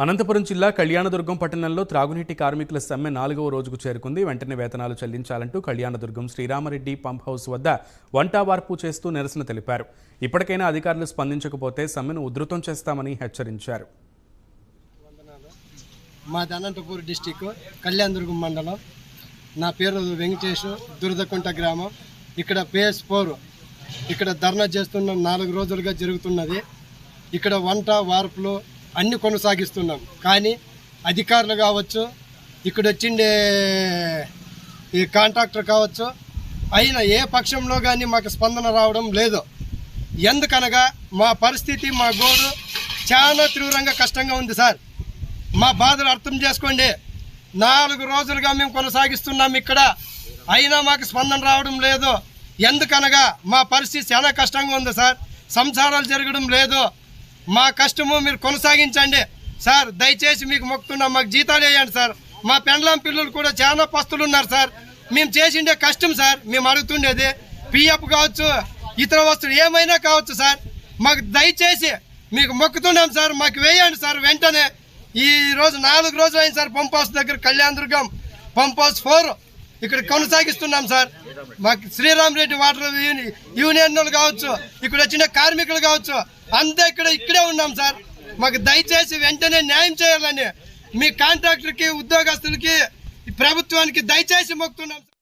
అనంతపురం జిల్లా కళ్యాణదుర్గం పట్టణంలో త్రాగునీటి కార్మికుల సమ్మె నాలుగవ రోజుకు చేరుకుంది. వెంటనే వేతనాలు చెల్లించాలంటూ కళ్యాణదుర్గం శ్రీరామరెడ్డి పంప్ హౌస్ వద్ద వంటావార్పు చేస్తూ నిరసన తెలిపారు. ఇప్పటికైనా అధికారులు స్పందించకపోతే సమ్మెను ఉధృతం చేస్తామని హెచ్చరించారు. మాది అనంతపూర్ డిస్టిక్ కళ్యాణదుర్గం మండలం. నా పేరు వెంకటేష్ దురదకుంట గ్రామం. ఇక్కడ పేస్ ఫోర్ ఇక్కడ ధర్నా చేస్తున్న నాలుగు రోజులుగా జరుగుతున్నది. ఇక్కడ వంట వార్పులు అన్ని కొనసాగిస్తున్నాం. కానీ అధికారులు కావచ్చు ఇక్కడ వచ్చిండే ఈ కాంట్రాక్టర్ కావచ్చు అయినా ఏ పక్షంలో కానీ మాకు స్పందన రావడం లేదు. ఎందుకనగా మా పరిస్థితి మా గోడు చాలా తీవ్రంగా కష్టంగా ఉంది సార్. మా బాధలు అర్థం చేసుకోండి. నాలుగు రోజులుగా మేము కొనసాగిస్తున్నాం ఇక్కడ. అయినా మాకు స్పందన రావడం లేదు. ఎందుకనగా మా పరిస్థితి చాలా కష్టంగా ఉంది సార్. సంసారాలు జరగడం లేదు. మా కష్టము మీరు కొనసాగించండి. సార్ దయచేసి మీకు మొక్కుతున్నాం మాకు జీతాలు వేయండి సార్. మా పెండ్లాం పిల్లలు కూడా చాలా పస్తులు ఉన్నారు సార్. మేము చేసిండే కష్టం సార్ మేము అడుగుతుండేది. పిఎఫ్ కావచ్చు ఇతర వస్తువులు ఏమైనా కావచ్చు సార్. మాకు దయచేసి మీకు మొక్కుతున్నాం సార్ మాకు వేయండి సార్ వెంటనే. ఈ రోజు నాలుగు రోజులు అయింది సార్ పంప్ హౌస్ దగ్గర కళ్యాణ దుర్గం పంప్ హౌస్ ఫోర్ ఇక్కడ కొనసాగిస్తున్నాం సార్. మాకు శ్రీరామ్ రెడ్డి వాటర్ యూని- యూనియన్ వాళ్ళు కావచ్చు ఇక్కడ వచ్చిన కార్మికులు కావచ్చు అంతా ఇక్కడ ఇక్కడే ఉన్నాం సార్. మాకు దయచేసి వెంటనే న్యాయం చేయాలని మీ కాంట్రాక్టర్కి ఉద్యోగస్తులకి ఈ ప్రభుత్వానికి దయచేసి మొక్కుతున్నాం